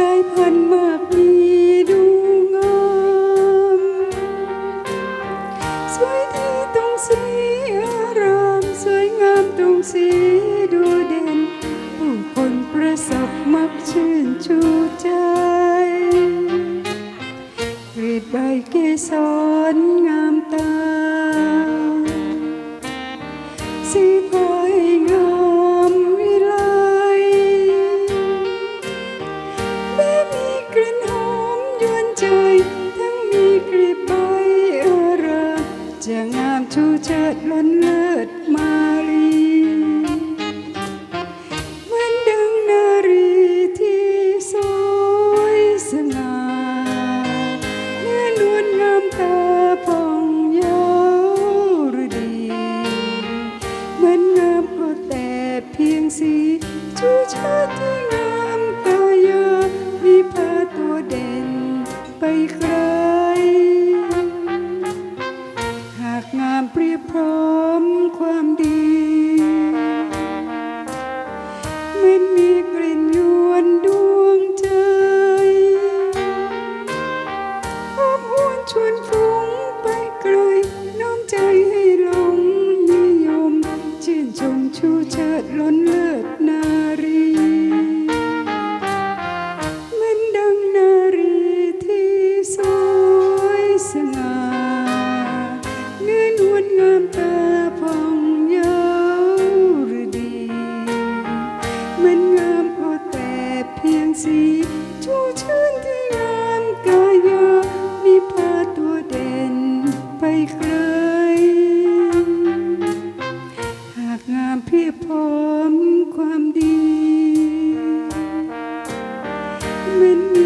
ลายพันมากมีดูงามสวยที่ตรงสีอารามสวยงามตรงสีดูเด่น ผู้คนประสบมักชื่นชูใจกรีดใบเกสร ชูเชิดล้นเลิศมาลีเหมือนดังนารีที่สวยสง่าเมื่อนวลงามตาผ่องเยาวฤดี เหมือนงามก็แต่เพียงสีชูชาติที่งามกายามีพาตัวเด่นไปไกล เปรียบพร้อมความดี มันมีกลิ่นยวนดวงใจหอมหวนชวนฝั มความดีมันมี